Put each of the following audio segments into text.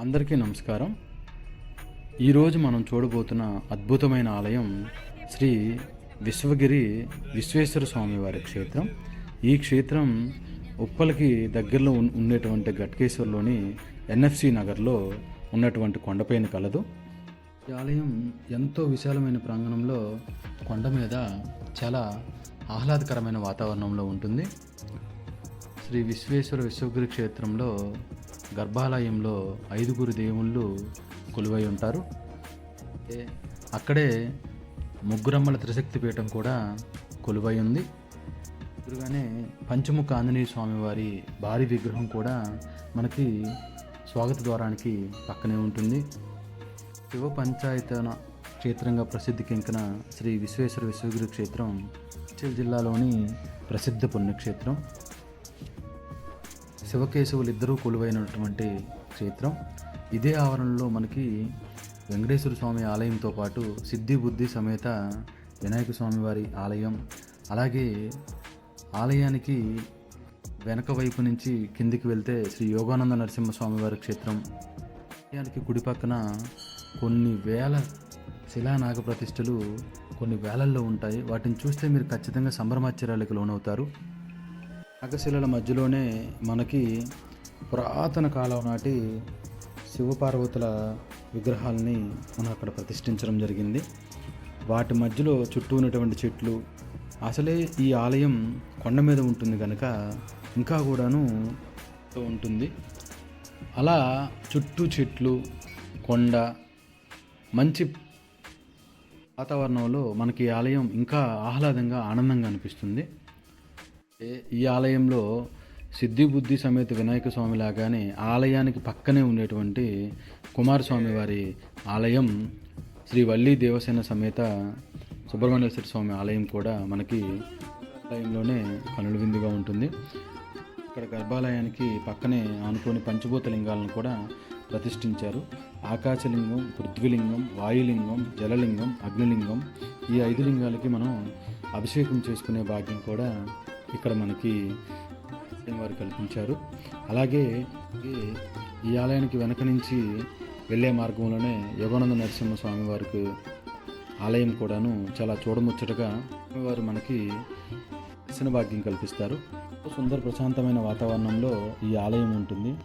అందరికీ నమస్కారం. ఈరోజు మనం చూడబోతున్న అద్భుతమైన ఆలయం శ్రీ విశ్వగిరి విశ్వేశ్వర స్వామివారి క్షేత్రం. ఈ క్షేత్రం ఉప్పలకి దగ్గరలో ఉండేటువంటి గట్కేశ్వర్లోని ఎన్ఎఫ్సి నగర్లో ఉన్నటువంటి కొండపైన కలదు. ఈ ఆలయం ఎంతో విశాలమైన ప్రాంగణంలో కొండ మీద చాలా ఆహ్లాదకరమైన వాతావరణంలో ఉంటుంది. శ్రీ విశ్వేశ్వర విశ్వగిరి క్షేత్రంలో గర్భాలయంలో ఐదుగురు దేవుళ్ళు కొలువై ఉంటారు. అక్కడే ముగ్గురమ్మల త్రిశక్తి పీఠం కూడా కొలువై ఉంది. ఎదురుగానే పంచముఖ ఆంజనేయ స్వామి వారి భారీ విగ్రహం కూడా మనకి స్వాగత ద్వారానికి పక్కనే ఉంటుంది. శివ పంచాయతన క్షేత్రంగా ప్రసిద్ధి కెంకిన శ్రీ విశ్వేశ్వర విశ్వగిరి క్షేత్రం చిత్తూరు జిల్లాలోని ప్రసిద్ధ పుణ్యక్షేత్రం. శివకేశవులు ఇద్దరూ కొలువైనటువంటి క్షేత్రం. ఇదే ఆవరణలో మనకి వెంకటేశ్వర స్వామి ఆలయంతో పాటు సిద్ధి బుద్ధి సమేత వినాయక స్వామి వారి ఆలయం. అలాగే ఆలయానికి వెనక వైపు నుంచి కిందికి వెళ్తే శ్రీ యోగానంద నరసింహస్వామి వారి క్షేత్రం. ఆలయానికి కుడి పక్కన కొన్ని వేల శిలా నాగప్రతిష్ఠలు కొన్ని వేలల్లో ఉంటాయి. వాటిని చూస్తే మీరు ఖచ్చితంగా సంభ్రమాశ్చర్యాలకు లోనవుతారు. నాగశిలల మధ్యలోనే మనకి పురాతన కాలం నాటి శివపార్వతుల విగ్రహాలని మనం అక్కడ ప్రతిష్ఠించడం జరిగింది. వాటి మధ్యలో చుట్టూ ఉన్నటువంటి చెట్లు అసలే ఈ ఆలయం కొండ మీద ఉంటుంది కనుక ఇంకా కూడాను ఉంటుంది. అలా చుట్టూ చెట్లు కొండ మంచి వాతావరణంలో మనకి ఆలయం ఇంకా ఆహ్లాదంగా ఆనందంగా అనిపిస్తుంది. ఈ ఆలయంలో సిద్ధి బుద్ధి సమేత వినాయక స్వామి లాగానే ఆలయానికి పక్కనే ఉండేటువంటి కుమారస్వామి వారి ఆలయం శ్రీ వల్లి దేవసేన సమేత సుబ్రహ్మణ్యేశ్వర స్వామి ఆలయం కూడా మనకి ఆలయంలోనే కనుల విందుగా ఉంటుంది. ఇక్కడ గర్భాలయానికి పక్కనే ఆనుకొని పంచభూత లింగాలను కూడా ప్రతిష్ఠించారు. ఆకాశలింగం పృథ్వీలింగం వాయులింగం జలలింగం అగ్నిలింగం ఈ ఐదు లింగాలకి మనం అభిషేకం చేసుకునే భాగ్యం కూడా ఇక్కడ మనకి వారు కల్పించారు. అలాగే ఈ- ఆలయానికి వెనక నుంచి వెళ్ళే మార్గంలోనే యోగానంద నరసింహ స్వామి వారికి ఆలయం కూడాను చాలా చూడముచ్చటగా వారు మనకి దర్శన భాగ్యం కల్పిస్తారు. సుందర ప్రశాంతమైన వాతావరణంలో ఈ ఆలయం ఉంటుంది.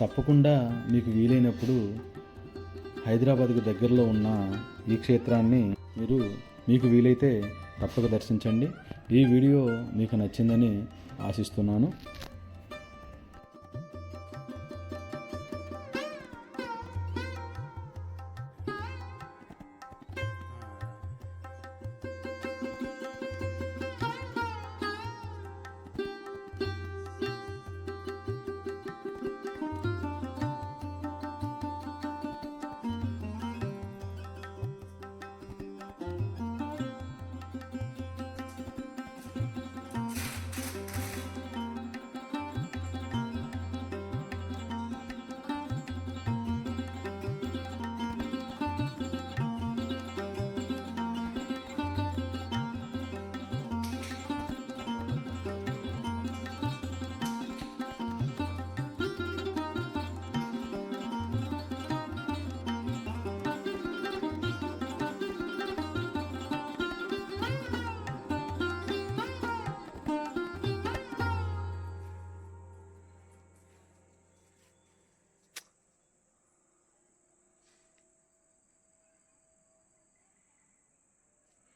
తప్పకుండా మీకు వీలైనప్పుడు హైదరాబాద్కు దగ్గరలో ఉన్న ఈ క్షేత్రాన్ని మీరు మీకు వీలైతే తప్పక దర్శించండి. ఈ వీడియో మీకు నచ్చిందని ఆశిస్తున్నాను.